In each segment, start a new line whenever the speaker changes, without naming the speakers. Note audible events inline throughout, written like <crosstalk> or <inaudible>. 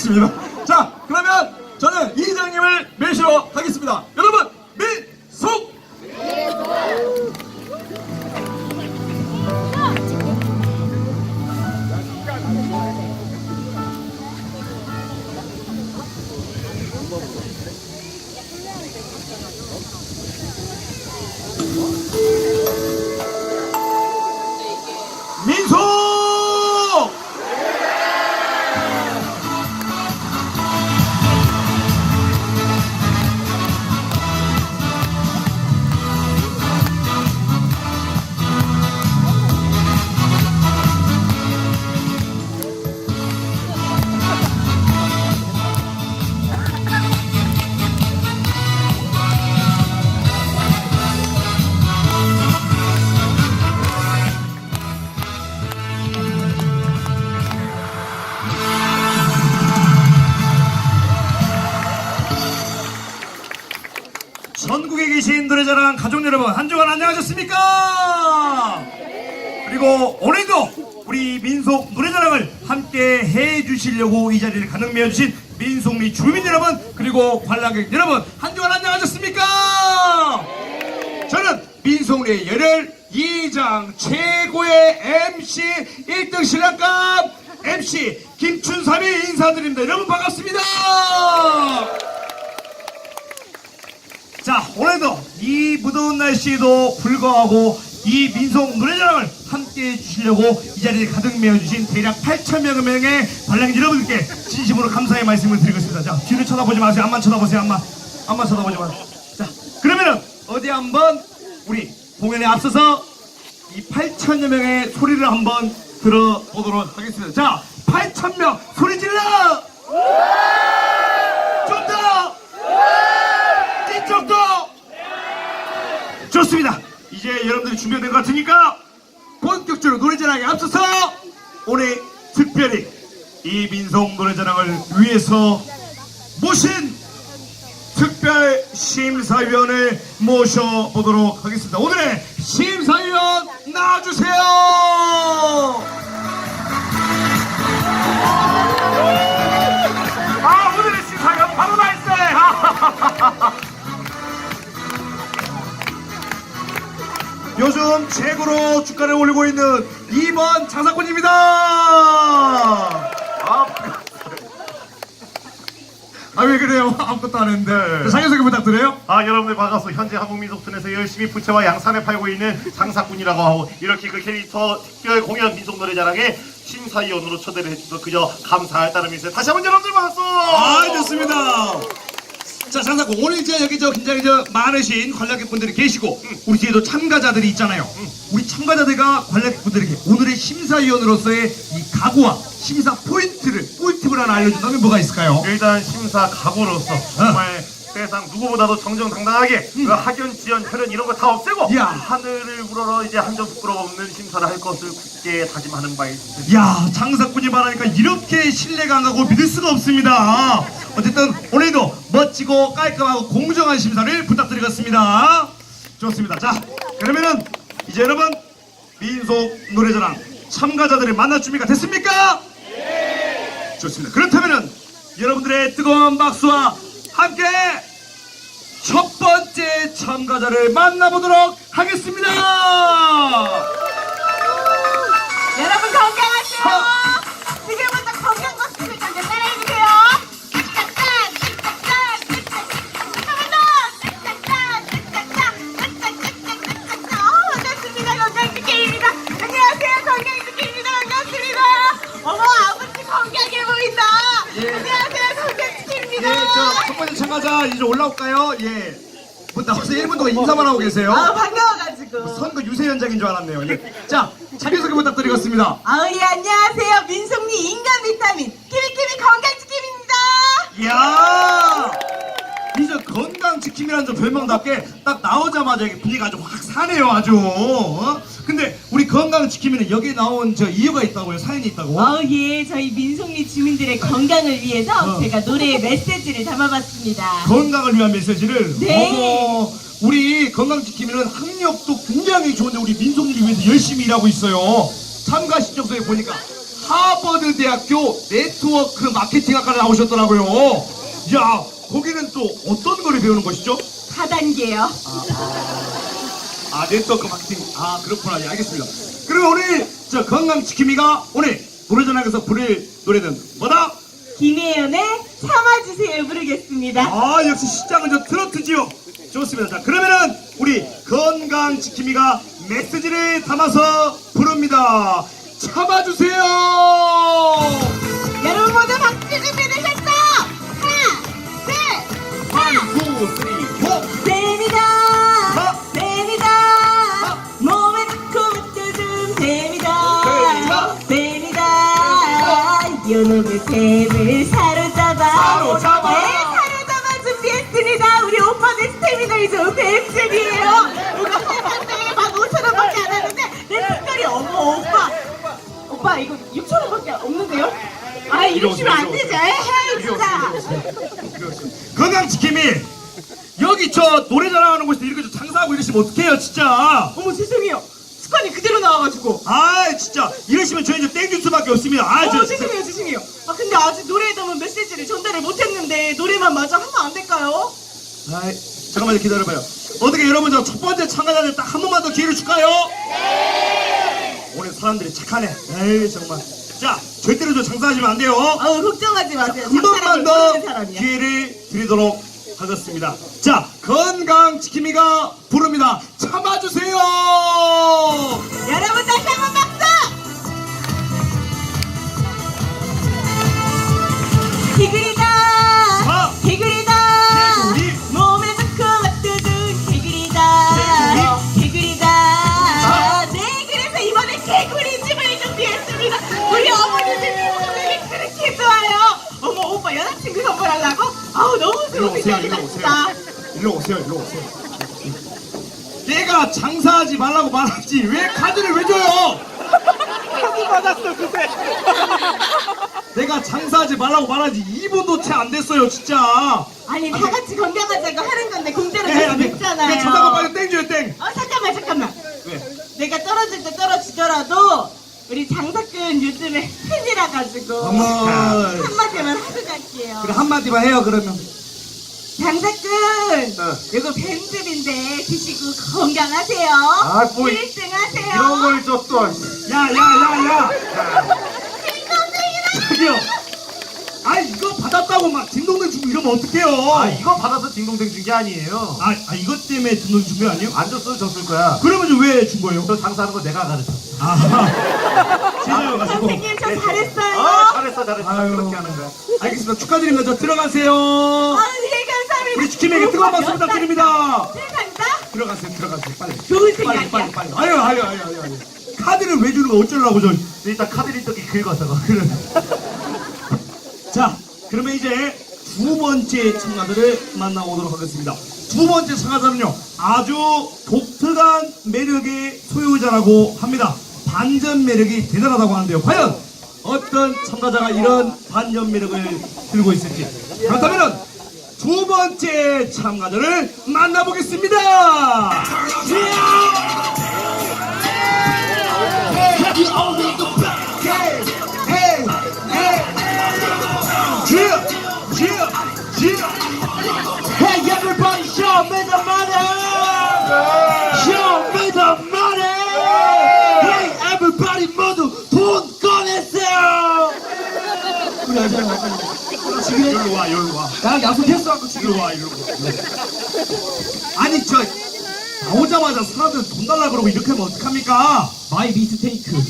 좋습니다. 자, 그러면 저는 이장님을 모시러 가겠습니다. 여러분, 민속! 여러분 한 주간 안녕하셨습니까? 그리고 오늘도 우리 민속 노래자랑을 함께 해주시려고 이 자리를 가능 메워주신 민속리 주민 여러분 그리고 관람객 여러분 한 주간 안녕하셨습니까? 저는 민속리의 열혈 이장 최고의 MC 1등 신랑감 MC 김춘삼이 인사드립니다. 여러분 반갑습니다. 자 오늘도 이 무더운 날씨에도 불구하고 이 민속 노래자랑을 함께 해 주시려고 이 자리에 가득 메워주신 대략 8천여 명의 관람객 여러분들께 진심으로 감사의 말씀을 드리겠습니다. 자 뒤를 쳐다보지 마세요. 앞만 쳐다보세요. 앞만 앞만 쳐다보지 마세요. 자 그러면은 어디 한번 우리 공연에 앞서서 이 8천여 명의 소리를 한번 들어보도록 하겠습니다. 자 8천 명 소리 질러! 좀 더! 이쪽도 좋습니다. 이제 여러분들이 준비된 것 같으니까 본격적으로 노래자랑에 앞서서 오늘 특별히 이 민속 노래자랑을 위해서 모신 특별 심사위원을 모셔보도록 하겠습니다. 오늘의 심사위원 나와주세요. 아 오늘의 심사위원 바로 나 있어요. <laughs> 요즘 최고로 주가를 올리고 있는 2번 장사꾼입니다. <laughs> 아, 왜 그래요? 아무것도 안 했는데. 자, 자기소개 부탁드려요.
아 여러분들 반갑습니다. 현재 한국민속촌에서 열심히 부채와 양산에 팔고 있는 장사꾼이라고 하고 이렇게 그 캐릭터 특별 공연 민속노래자랑에 심사위원으로 초대를 해주셔서 그저 감사할 따름이세요. 다시 한번 여러분들 반갑소.
아, 좋습니다. 자, 장사꾼. 오늘 이제 여기 저 굉장히 저 많으신 관람객분들이 계시고, 우리 뒤에도 참가자들이 있잖아요. 우리 참가자들과 관람객분들에게 오늘의 심사위원으로서의 이 각오와 심사 포인트를, 꿀팁을 하나 알려준다면 뭐가 있을까요?
일단 심사 각오로서 정말 세상 누구보다도 정정당당하게 그 학연, 지연, 혈연 이런 거 다 없애고
야.
하늘을 우러러 이제 한 점 부끄러움 없는 심사를 할 것을 굳게 다짐하는 바에 있습니다.
야 장사꾼이 말하니까 이렇게 신뢰가 안 가고 믿을 수가 없습니다. 어쨌든 오늘도 멋지고 깔끔하고 공정한 심사를 부탁드리겠습니다. 좋습니다. 자 그러면은 이제 여러분 민속 노래자랑 참가자들을 만날 준비가 됐습니까? 네. 좋습니다. 그렇다면은 여러분들의 뜨거운 박수와 함께 첫 번째 참가자를 만나보도록 하겠습니다.
여러분 건강하세요.
예. 뭐 나와서 1분 동안 인사만 하고 계세요.
아, 반가워가지고.
선거 유세 현장인 줄 알았네요. 예. 자, 자기소개 부탁드리겠습니다.
아, 예, 안녕하세요. 민속리 인간 비타민 키미키미 건강지킴입니다.
이야! 건강지킴이라는 저 별명답게 딱 나오자마자 분위기가 아주 확 사네요, 아주. 어? 근데 우리 건강지킴이는 여기 나온 저 이유가 있다고요? 사연이 있다고?
어, 예, 저희 민속리 주민들의 건강을 위해서
어.
제가 노래에 메시지를 담아봤습니다.
건강을 위한 메시지를.
네.
어머, 우리 건강지킴이는 학력도 굉장히 좋은데 우리 민속리를 위해서 열심히 일하고 있어요. 참가 신청서에 보니까 하버드 대학교 네트워크 마케팅학과를 나오셨더라고요. 야, 거기는 또 어떤 거를 배우는 것이죠?
다단계요.
아, 네트워크 마케팅. 아, 그렇구나. 예, 알겠습니다. 그리고 우리 저 건강지킴이가 오늘 노래전학에서 부를 노래는 뭐다?
김혜연의 참아주세요 부르겠습니다.
아, 역시 시장은 저 트로트지요. 좋습니다. 자, 그러면은 우리 건강지킴이가 메시지를 담아서 부릅니다. 참아주세요!
여러분 모두 박수 준비되셨죠? 연옥의 뱀을 사로잡아.
사로잡아.
네 사로잡아 준비했습니다. 우리 오빠들 스태미너이 좋은 뱀들이에요. 이거 한번에 만 5천원밖에 안 하는데 내 색깔이 어머 오빠. 오빠 이거 6천원밖에 없는데요? 아 이거 주면 안 되죠. 에헤이 진짜.
건강지킴이 여기 저 노래 자랑 하는 곳에서 이렇게 저 장사하고 이러시면 어떡해요 진짜.
어머 죄송해요 습관이 그대로 나와가지고
아 진짜 이러시면 저희 이제 땡길 수밖에 없습니다 아
어,
저,
죄송해요, 죄송해요. 아, 근데 아직 노래에 담은 메시지를 전달을 못했는데 노래만 마저 하면 안 될까요?
아이, 잠깐만요 기다려봐요 어떻게 여러분 저 첫 번째 참가자한테 딱한 번만 더 기회를 줄까요? 네 오늘 사람들이 착하네 에이 정말 자 절대로 저 장사하시면 안 돼요
아우, 걱정하지 마세요.
한 번만 더
모르는 사람이야.
기회를 드리도록 하겠습니다. 자, 건강지킴이가 부릅니다. 참아주세요!
여러분 다시 한번 박수!
자,
개구리다!
오세요,
생각이
일로 오세요. 일로 오세요, 일로 오세요. 내가 장사하지 말라고 말하지 왜 카드를 왜 줘요? 내가 장사하지 말라고 말하지 2분도 채 안 됐어요 진짜
아니, 다 같이 건강하자고 하는 건데 공짜로
네,
줬으면 됐잖아요.
네, 잠깐만 빨리 땡 줘요 땡
어, 잠깐만, 잠깐만.
왜?
내가 떨어질 때 떨어지더라도 우리 장사꾼 요즘에 팬이라 가지고
어머
한마디만 하고 갈게요.
그래 한마디만 해요 그러면
장사꾼
네.
이거 뱀들인데 드시고 건강하세요.
아, 뭐 이-
1등 하세요.
이런 걸줘 또.
야야야야 저기요 아 이거 받았다고 막 딩동댕 주고 이러면 어떡해요
아 이거 받아서 딩동댕 준 게 아니에요.
아, 아, 이것 때문에 딩동댕 준거 아니에요?
안 줬어도 줬을 거야.
그러면 왜 준 거예요?
저 장사하는 거 내가 가르쳐.
아 <laughs> 죄송해가지고
선생님 저 잘했어요.
아 잘했어 잘했어.
아유.
그렇게 하는 거야.
알겠습니다 축하드립니다 저 들어가세요
아, 네
지킴에게 뜨거운 박수 부탁드립니다
네 감사.
들어가세요 들어가세요 빨리
좋은
빨리
생각이야.
빨리 빨리 아유 아유 아유 아유 아유 카드를 왜 주는 거 어쩌려고 저
일단 카드 리터기 긁어 저거.
자, 그러면 이제 두 번째 참가자를 만나보도록 하겠습니다. 두 번째 참가자는요, 아주 독특한 매력의 소유자라고 합니다. 반전 매력이 대단하다고 하는데요. 과연 어떤 참가자가 이런 반전 매력을 들고 있을지. 그렇다면 두 번째 참가자를 만나보겠습니다. 여기로 와, 여기로 와. 나랑 약속했어, 아까 지금 와, 이리로 와. 아니, 저 나오자마자 사람들 돈 달라 그러고 이렇게 하면 어떡합니까?
마이 미스테이크.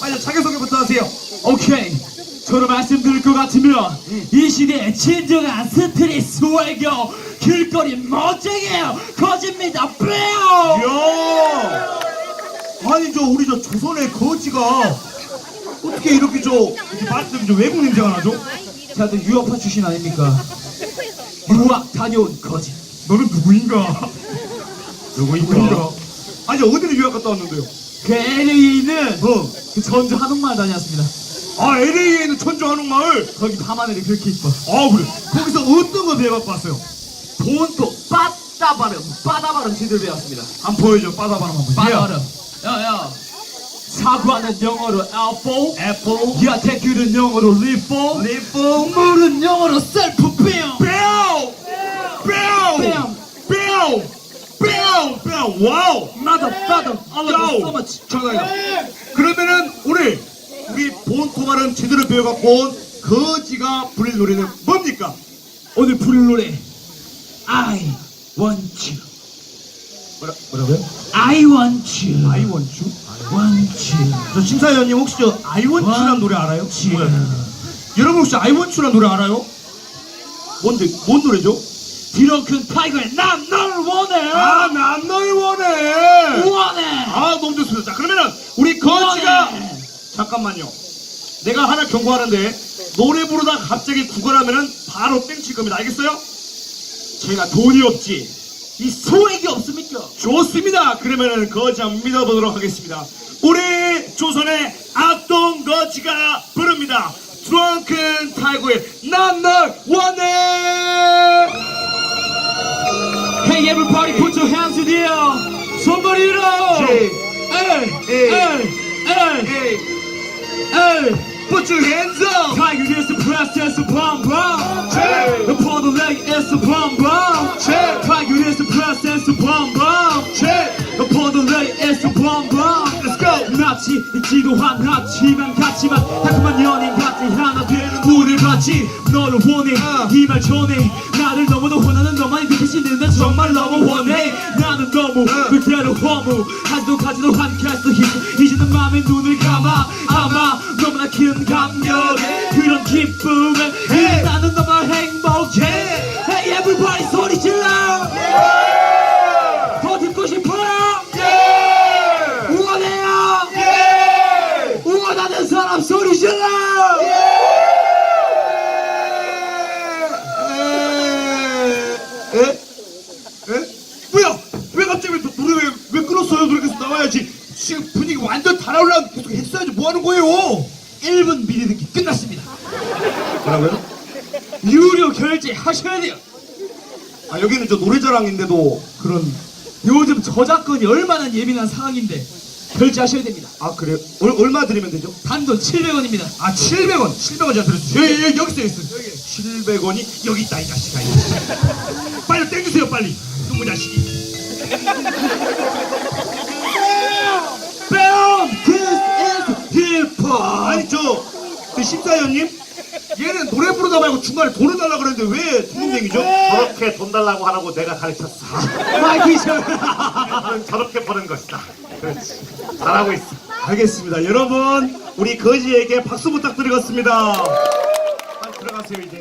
빨리 자기소개부터 하세요.
오케이. 저로 말씀드릴 것 같으면 이 시대의 진정한 스트레스 외교 길거리 멋쟁이에요. 거짓입니다. 빼요.
이야! 아니 저 우리 저 조선의 거지가 어떻게 이렇게 저 이렇게 말씀 저 외국 냄새가 나죠?
다들 유학파 출신 아닙니까? 유학 다녀온 거짓.
너는 누구인가? 누구인가? 아니 어디를 유학 갔다 왔는데요?
그 LA에 있는
어.
그 전주 한옥마을 다녔습니다.
아 LA에 있는 천주 한옥마을.
거기 밤하늘이 그렇게 이뻐.
아 그래. 거기서 어떤 거 배워갖고 왔어요?
본토 빠따 발음, 빠다 발음 제대로 배웠습니다.
한 보여줘. 빠다 바람 한번.
빠다 발음. 야, 야. 사과는 영어로 apple
애플
야 대귤은 영어로 리포
리프
물은 영어로 셀프 뱀
뼈! 뼈!
뺨.
뼈! 뼈! 뼈! 와우!
motherfucker I love you so much
잠깐만요. 그러면은 오늘 우리 본 토마는 제대로 배워갖고 온 거지가 부를 노래는 뭡니까?
오늘 부를 노래 I want you
뭐라, 뭐라고요?
I want you
I want you?
want you
저 심사위원님 혹시 저 I want you라는 노래 알아요? 뭐야? 여러분 혹시 I want you라는 노래 알아요? 뭔데, 뭔 노래죠?
드렁큰 타이거의 난 널 원해
아, 난 널 원해!
원해
아, 너무 좋습니다. 자, 그러면은 우리 거지가
원해.
잠깐만요. 내가 하나 경고하는데 노래 부르다 갑자기 구걸하면은 바로 땡칠 겁니다. 알겠어요? 제가 돈이 없지.
이 소액이 없습니까?
좋습니다. 그러면은 거지 한번 믿어보도록 하겠습니다. 우리 조선의 악동 거지가 부릅니다. 드렁큰 타이거의 난널 원해!
Hey everybody put your hands in the air
J.
에이. 에이 에이
Hey,
에이
put your hands up!
Tiger is the press, that's the bomb bomb.
Check.
The port of leg is the bomb bomb.
Check.
Tiger is the press, that's the bomb bomb.
Check.
The port of leg is the bomb bomb.
Let's go!
낯이 지도한 낯이만 같지만 달콤한 연인 같이 하나 되는 우릴 같이 너를 원해
어.
이말 전해 나를 너무도 원하는 너만이 느껴지는데 정말 너무 원해 나는 너무
어.
그대로 허무 하지도 가지도 함께할 수 있어 이제는 맘에 눈을 감아 아마 너무나 큰 감격에 그런 기쁨에 1분 미리 듣기 끝났습니다.
뭐라고요?
유료 결제 하셔야 돼요.
아 여기는 저 노래자랑인데도 그런
요즘 저작권이 얼마나 예민한 상황인데 결제하셔야 됩니다.
아 그래요? 얼, 얼마 드리면 되죠?
단돈 700원입니다.
아 700원. 700원 제가 드렸어요? 여기, 여기, 여기 있어 여기. 700원이 여기 있다 이 자식아. 이 자식아. 빨리 땡주세요 빨리. 누구 자식이 그 심사위원님 얘는 노래 부르다 말고 중간에 돈을 달라 그랬는데 왜 둥둥댕이죠?
저렇게 돈 달라고 하라고 내가 가르쳤어. 너는 <laughs> 저렇게 버는 것이다. 그렇지. 잘하고 있어.
알겠습니다 여러분 우리 거지에게 박수 부탁드리겠습니다 들어가세요 이제